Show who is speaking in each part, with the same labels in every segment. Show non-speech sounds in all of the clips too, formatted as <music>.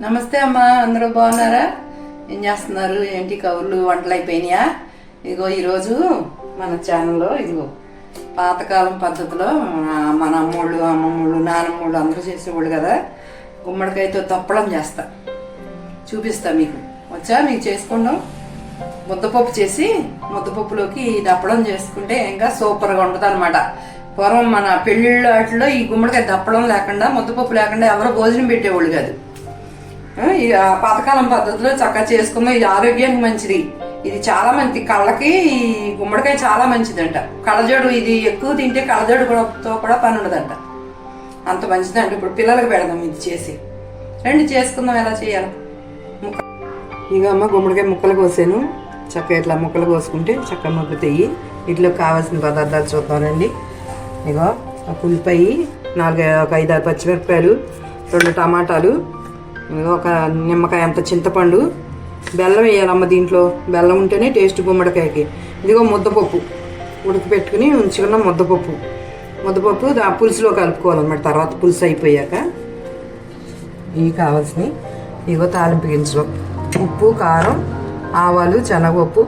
Speaker 1: నమస్తే అమ్మ అందరూ బాగున్నారా? ఏం చేస్తున్నారు? ఏంటి కవులు వంటలు అయిపోయినాయా? ఇదిగో ఈరోజు మన ఛానల్లో ఇదిగో పాతకాలం పద్ధతిలో మన అమ్మోళ్ళు అమ్మమ్మోళ్ళు నానమ్మోళ్ళు అందరూ చేసేవాళ్ళు కదా. గుమ్మడికాయతో తప్పడం చేస్తా. చూపిస్తా మీకు. వచ్చా? మీకు చేసుకుందాం. ముద్దపప్పు చేసి ముద్దపప్పులోకి దప్పడం చేసుకుంటే ఇంకా సూపర్గా ఉంటుంది అనమాట పూర్వం మన పెళ్ళిళ్ళ వాటిలో ఈ గుమ్మడికాయ దప్పడం లేకుండా ముద్దపప్పు లేకుండా ఎవరు భోజనం పెట్టేవాళ్ళు కాదు. ఈ పాతకాలం పద్ధతిలో చక్కగా చేసుకుందాం ఇది ఆరోగ్యానికి మంచిది. ఇది చాలా మంది కళ్ళకి ఈ గుమ్మడికాయ చాలా మంచిదంట. కళ్ళజోడు ఇది ఎక్కువ తింటే కళ్ళజోడుతో కూడా- కూడా పని ఉండదంట. అంత మంచిదంట. ఇప్పుడు పిల్లలకు పెడదాం ఇది చేసి. రండి చేసుకుందాం ఎలా చేయాలి? ముక్క. ఇక అమ్మ గుమ్మడికాయ ముక్కలు కోసాను. చక్కగా ఇట్లా ముక్కలు కోసుకుంటే చక్కగా మగ్గుతాయి వీటిలో కావాల్సిన పదార్థాలు చూద్దామండి ఇగో ఒక ఉల్లిపాయ నాలుగు ఒక ఐదు ఆరు పచ్చిమిరపకాయలు రెండు టమాటాలు ఒక నిమ్మకాయ అంత చింతపండు. బెల్లం వేయాలమ్మ దీంట్లో. బెల్లం ఉంటేనే టేస్ట్ గుమ్మడికాయకి. ఇదిగో ముద్దపప్పు. ఉడకపెట్టుకుని ఉంచుకున్న ముద్దపప్పు. ముద్దపప్పు దా పులుసులో కలుపుకోవాలన్నమాట. తర్వాత పులుసు అయిపోయాక ఇవి కావాల్సినవి. ఇగో తాలింపు గింజలు. ఉప్పు కారం ఆవాలు శనగపప్పు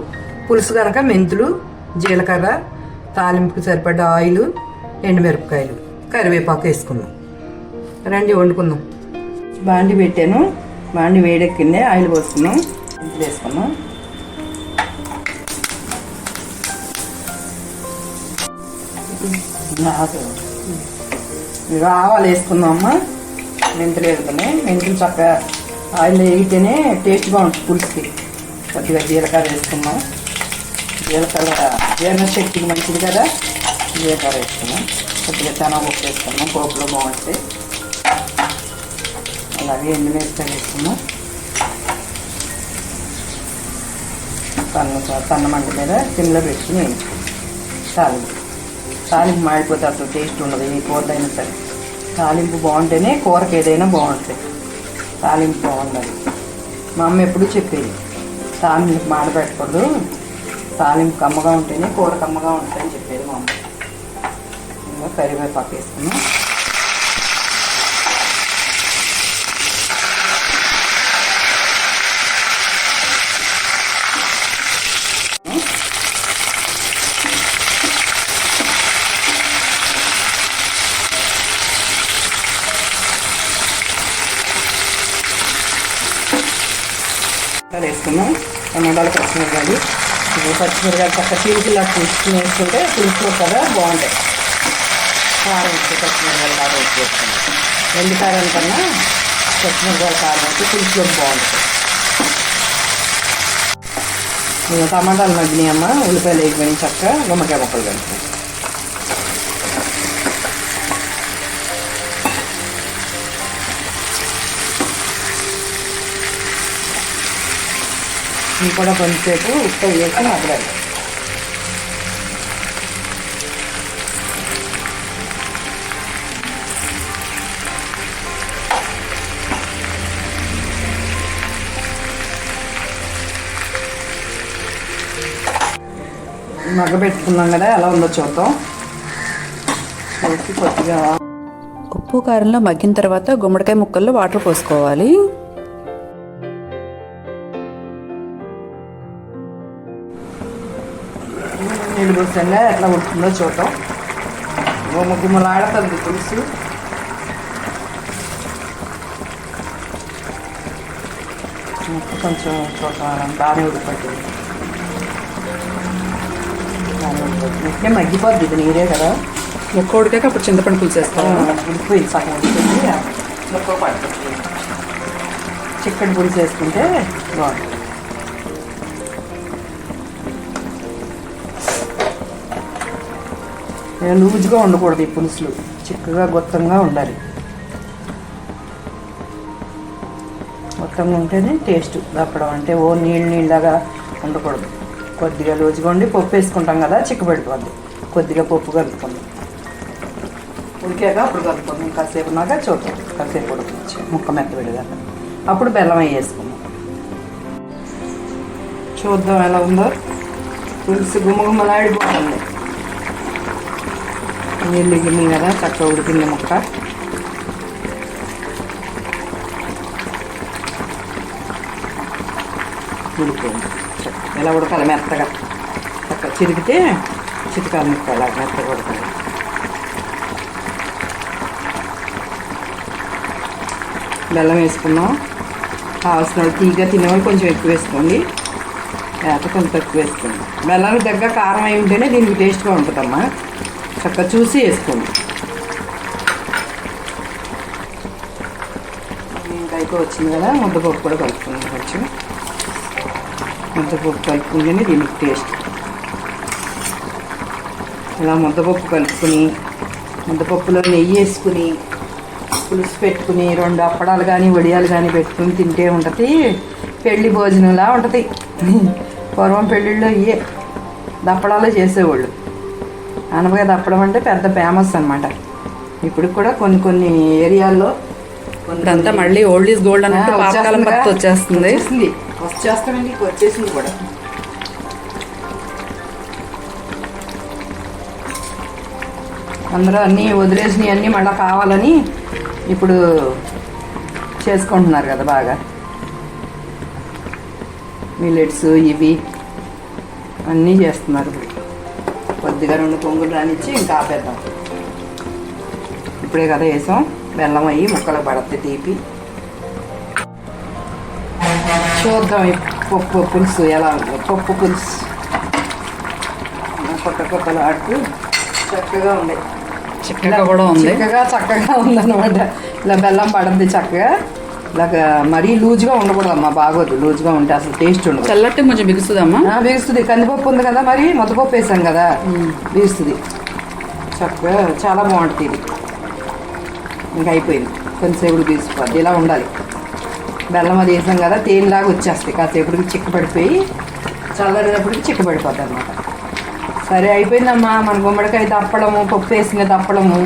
Speaker 1: పులుసు కనుక మెంతులు జీలకర్ర తాలింపుకి సరిపడ్డ ఆయిల్ ఎండుమిరపకాయలు. కరివేపాకు వేసుకుందాం. రండి వండుకుందాం. బాండి పెట్టాను. బాండి వేడెక్కింది ఆయిల్ పోసుకున్నాం. మెంతులు వేసుకున్నాం. ఇక ఆవాలు వేసుకుందాం అమ్మా. మెంతులు వేసుకున్నాయి మెంతులు చక్కగా ఆయిల్ వేగితేనే టేస్ట్గా ఉంటుంది పులుసుకి. కొద్దిగా జీలకర్ర వేసుకున్నాం. జీలకర్ర జీర్ణశక్తికి మంచిది కదా. జీలకర్ర వేసుకున్నాం. కొద్దిగా శనగపప్పు వేసుకున్నాం. పోపులో బాగుంటాయి. అలాగే ఎండుమిరపకాయలు వేసుకున్నాం సన్న సన్న మంట మీద సిమ్లో పెట్టుకుని తాలింపు. తాలింపు మాడిపోతే అసలు టేస్ట్ ఉండదు ఏ కూరదైనా సరే. తాలింపు బాగుంటేనే కూరకి ఏదైనా బాగుంటుంది తాలింపు బాగుండాలి. మా అమ్మ ఎప్పుడూ చెప్పేది తాలింపు మాడబెట్టకూడదు తాలింపు కమ్మగా ఉంటేనే కూర కమ్మగా ఉంటుందని చెప్పేది మా అమ్మ. ఇంకా కరివేపాకు వేసుకున్నాం. టమాటాలు వేసుకున్నాం టమాటాలు పచ్చిమిరకాయలు ఇప్పుడు పచ్చిమిరకాయలు పక్క చీలికలా తీసుకుని వేసుకుంటే పులుసులో కదా బాగుంటాయి. కారం వచ్చి పచ్చిమిరకాయలు కారం వచ్చి వేసుకుంటాం ఎండు కారం కన్నా పచ్చిమిరకాయల కారం వచ్చి పులుసులో బాగుంటుంది టమాటాలు మగ్గినాయమ్మ ఉల్లిపాయలు వేగిపోయిన చక్క గుమ్మకాయ మొక్కలు కలుపుతాం. ఇవి కూడా కొంచెంసేపు ఉప్పు వేసి మగ్గరాలి మగ్గబెట్టుకున్నాం కదా ఎలా ఉందో చూద్దాం. కొద్దిగా
Speaker 2: ఉప్పు కారంలో మగ్గిన తర్వాత గుమ్మడికాయ ముక్కల్లో వాటర్ పోసుకోవాలి.
Speaker 1: నీళ్ళు పోసంగా ఎట్లా ఉంటుందో చూద్దాం. గుమ్మ గుమ్మలాడుతుంది పులుసు ముక్క కొంచెం చూద్దాం. బాగానే బాగానే ఉడిపట్టింది ఇట్లే మగ్గిపోద్ది ఇది నీరే కదా.
Speaker 2: ముక్క ఉడికాక అప్పుడు చింతపండు పులుసు వేస్తాం
Speaker 1: ఉడిపోయింది సగం ఉడిపోయింది ముక్క పడుతుంది చిక్కటి పులుసు వేసుకుంటే బాగుంటుంది. లూజ్గా ఉండకూడదు ఈ పులుసులు. చిక్కగా గొత్తంగా ఉండాలి. గొత్తంగా ఉంటేనే టేస్ట్ దప్పడం అంటే ఓ నీళ్ళు నీళ్ళగా ఉండకూడదు. కొద్దిగా లూజ్గా ఉండి పప్పు వేసుకుంటాం కదా చిక్కబడిపోద్ది. కొద్దిగా పప్పు కలుపుకుందాం. ఉడికాక అప్పుడు కలుపుకుందాం. కాసేపు ఉన్నాక చూద్దాం. కాసేపు ఉడకవచ్చు ముక్క మెత్త విడిగాక అప్పుడు బెల్లం వేసుకుందాం. చూద్దాం ఎలా ఉందో. పులుసు గుమ్మగుమ్మలాడిపోతుంది నీళ్ళు గిల్లి కదా చక్కగా ఉడికింది ముక్క. ఉడికింది. ఇలా ఉడకాలి? మెత్తగా. చక్క చిరిగితే చితకాలి ముక్క అలా మెత్తగా ఉడకాలి. బెల్లం వేసుకున్నాం కావాల్సిన తీగ తినేవాళ్ళు కొంచెం ఎక్కువ వేసుకోండి. లేకపోతే కొంచెం తక్కువ వేసుకోండి. బెల్లానికి దగ్గర కారం అయి ఉంటేనే దీనికి టేస్ట్గా ఉంటుందమ్మా. చక్కగా చూసి వేసుకోండి. ఇంకా వచ్చింది కదా ముద్దపప్పు కూడా కలుపుకున్నాం కొంచెం. ముద్దపప్పు కలుపుకుంటేనే దీనికి టేస్ట్. ఇలా ముద్దపప్పు కలుపుకుని ముద్దపప్పులో నెయ్యి వేసుకుని పులుసు పెట్టుకుని రెండు అప్పడాలు కానీ వడియాలు కానీ పెట్టుకుని తింటే ఉంటుంది. పెళ్ళి భోజనంలా ఉంటుంది. <laughs> పూర్వం పెళ్ళిళ్ళు ఇయే దప్పడాలు చేసేవాళ్ళు. అనపకాయ దప్పడం అంటే పెద్ద ఫేమస్ అనమాట ఇప్పుడు కూడా కొన్ని కొన్ని ఏరియాల్లో
Speaker 2: ఇప్పుడంతా మళ్ళీ ఓల్డ్ ఈజ్ గోల్డ్ అన్నట్టు
Speaker 1: వచ్చేస్తుందిగా.
Speaker 2: భక్తి వచ్చేస్తుంది.
Speaker 1: వచ్చేస్తామండి వచ్చేసింది కూడా. అందరూ అన్నీ వదిలేసినవి అన్నీ మళ్ళీ కావాలని ఇప్పుడు చేసుకుంటున్నారు కదా బాగా. మిల్లెట్స్ ఇవి అన్నీ చేస్తున్నారు ఇప్పుడు. కొద్దిగా రెండు పొంగులు రానిచ్చి ఇంకా ఆపేద్దాం. ఇప్పుడే కదా వేసాం. బెల్లం అయ్యి ముక్కలు పడద్ది తీపి. చూద్దాం పప్పు పులుసు ఎలా ఉందో. పప్పు పులుసు. కొత్త కొత్తలు ఆడుతూ చక్కగా ఉంది.
Speaker 2: చిక్కగా కూడా ఉంది.
Speaker 1: చక్కగా చక్కగా ఉందన్నమాట. ఇలా బెల్లం పడద్ది చక్కగా. ఇలాగ మరీ లూజ్గా ఉండకూడదు అమ్మా బాగోదు. లూజ్గా ఉంటే అసలు టేస్ట్ ఉండదు.
Speaker 2: చల్లట్టే కొంచెం బిగుస్తుందమ్మా.
Speaker 1: బిగుస్తుంది. కందిపప్పు ఉంది కదా మరి మొత్తపప్పు వేసాం కదా బిగుస్తుంది. చక్కగా చాలా బాగుంటుంది ఇది. ఇంకా అయిపోయింది. కొంచెంసేపు బిగిసిపోద్ది ఇలా ఉండాలి. బెల్లం అది వేసాం కదా తేనెలాగా వచ్చేస్తాయి. కాసేపటికి చిక్క పడిపోయి చల్లరినప్పటికి చిక్క పడిపోద్ది అనమాట సరే అయిపోయిందమ్మా. మన గుమ్మడికాయ దప్పడము పప్పు వేసిన దప్పడము.